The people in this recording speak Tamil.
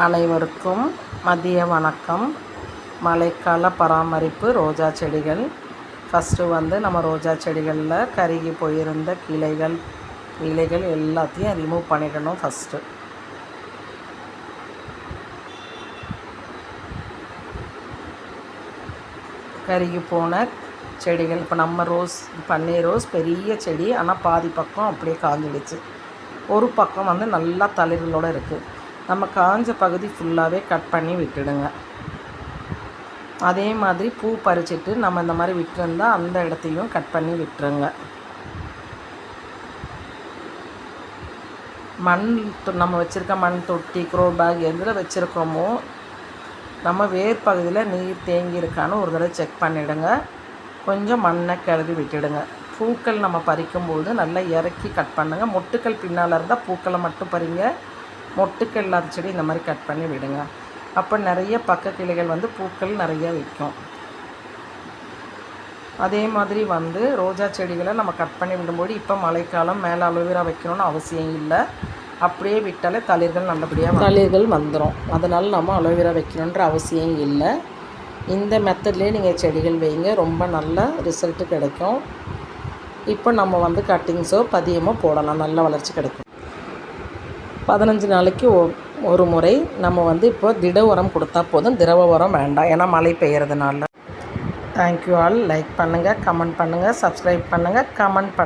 அனைவருக்கும் மதிய வணக்கம். மழைக்கால பராமரிப்பு ரோஜா செடிகள். ஃபஸ்ட்டு வந்து நம்ம ரோஜா செடிகளில் கருகி போயிருந்த கிளைகள் இலைகள் எல்லாத்தையும் ரிமூவ் பண்ணிடணும் ஃபஸ்ட்டு கருகி போன செடிகள் இப்போ நம்ம ரோஸ் பன்னீர் ரோஸ் பெரிய செடி ஆனால் பாதி பக்கம் அப்படியே காஞ்சிடுச்சு. ஒரு பக்கம் வந்து நல்லா தளிர்களோடு இருக்குது நம்ம காஞ்ச பகுதி ஃபுல்லாகவே கட் பண்ணி விட்டுடுங்க. அதே மாதிரி பூ பறிச்சிட்டு நம்ம இந்த மாதிரி விட்டுருந்தா அந்த இடத்தையும் கட் பண்ணி விட்டுருங்க. மண் தொ- நம்ம வச்சுருக்க மண் தொட்டி க்ரோ பேக் எதில் வச்சுருக்கோமோ நம்ம வேர் பகுதியில் நீர் தேங்கியிருக்கான்னு ஒரு தடவை செக் பண்ணிவிடுங்க கொஞ்சம் மண்ணை கிளறி விட்டுடுங்க. பூக்கள் நம்ம பறிக்கும்போது நல்லா இறக்கி கட் பண்ணுங்கள் மொட்டுக்கள் பின்னால் இருந்தால் பூக்களை மட்டும் பறிங்க. மொட்டுக்கள் இல்லாத செடி இந்த மாதிரி கட் பண்ணி விடுங்க. அப்போ நிறைய பக்க கிளைகள் வந்து பூக்கள் நிறைய வைக்கும் அதே மாதிரி வந்து ரோஜா செடிகளை நம்ம கட் பண்ணி விடும்போது இப்போ மழைக்காலம் மேலே அலோவேரா வைக்கணும்னு அவசியம் இல்லை. அப்படியே விட்டாலே தளிர்கள் நல்லபடியாக தளிர்கள் வந்துடும் அதனால் நம்ம அலோவேரா வைக்கணுன்ற அவசியம் இல்லை. இந்த மெத்தட்லேயே நீங்கள் செடிகள் வைங்க. ரொம்ப நல்ல ரிசல்ட்டு கிடைக்கும். இப்போ நம்ம வந்து கட்டிங்ஸோ பதியமோ போடலாம். நல்ல வளர்ச்சி கிடைக்கும். பதினஞ்சு நாளைக்கு ஒ- ஒரு முறை நம்ம வந்து இப்போ திட உரம் கொடுத்தா போதும். திரவ உரம் வேண்டாம். ஏன்னா மழை பெய்யறதுனால. தேங்க்யூ ஆல் லைக் பண்ணுங்கள் கமெண்ட் பண்ணுங்கள் சப்ஸ்கிரைப் பண்ணுங்கள் கமெண்ட் பண்ணுங்கள்